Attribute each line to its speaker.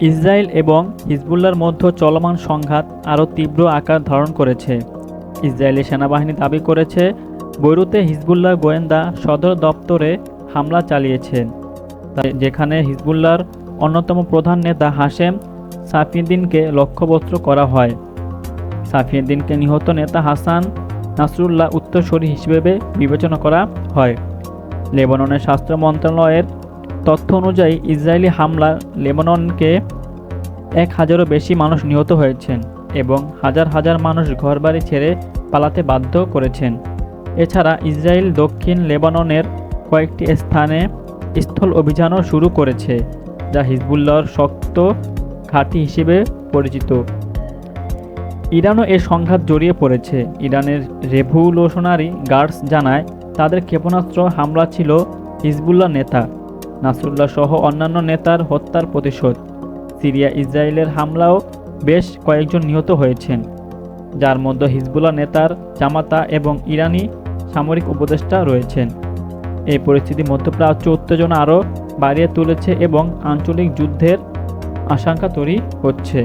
Speaker 1: Israel এবং হিজবুল্লার মধ্যে চলমান সংঘাত আরও তীব্র আকার ধারণ করেছে। ইসরায়েলি সেনাবাহিনী দাবি করেছে, বৈরুতে হিজবুল্লাহ গোয়েন্দা সদর দপ্তরে হামলা চালিয়েছে। তাই যেখানে হিজবুল্লাহর অন্যতম প্রধান নেতা হাশেম সাফিউদ্দিনকে লক্ষ্যবস্ত্র করা হয়। সাফিউদ্দিনকে নিহত নেতা হাসান নাসরুল্লাহ উত্তরসূরি হিসেবে বিবেচনা করা হয়। লেবাননের স্বাস্থ্য মন্ত্রণালয়ের তথ্য অনুযায়ী ইসরায়েলি হামলা লেবাননকে এক হাজারও বেশি মানুষ নিহত হয়েছেন এবং হাজার হাজার মানুষ ঘরবাড়ি ছেড়ে পালাতে বাধ্য করেছেন। এছাড়া ইসরায়েল দক্ষিণ লেবাননের কয়েকটি স্থানে স্থল অভিযানও শুরু করেছে, যা হিজবুল্লাহর শক্ত ঘাঁটি হিসেবে পরিচিত। ইরানও এ সংঘাত জড়িয়ে পড়েছে। ইরানের রেভুলেশনারি গার্ডস জানায়, তাদের ক্ষেপণাস্ত্র হামলা ছিল হিজবুল্লাহ নেতা। নাসরুল্লাহ সহ অন্যান্য নেতার হত্যার প্রতিশোধ। সিরিয়া ইসরায়েলের হামলাও বেশ কয়েকজন নিহত হয়েছেন। যার মধ্যে হিজবুল্লাহ নেতার জামাতা এবং ইরানি সামরিক উপদেষ্টা রয়েছেন। এই পরিস্থিতি মধ্যপ্রাচ্য উত্তেজনা আরও বাড়িয়ে তুলেছে এবং আঞ্চলিক যুদ্ধের আশঙ্কা তৈরি হচ্ছে।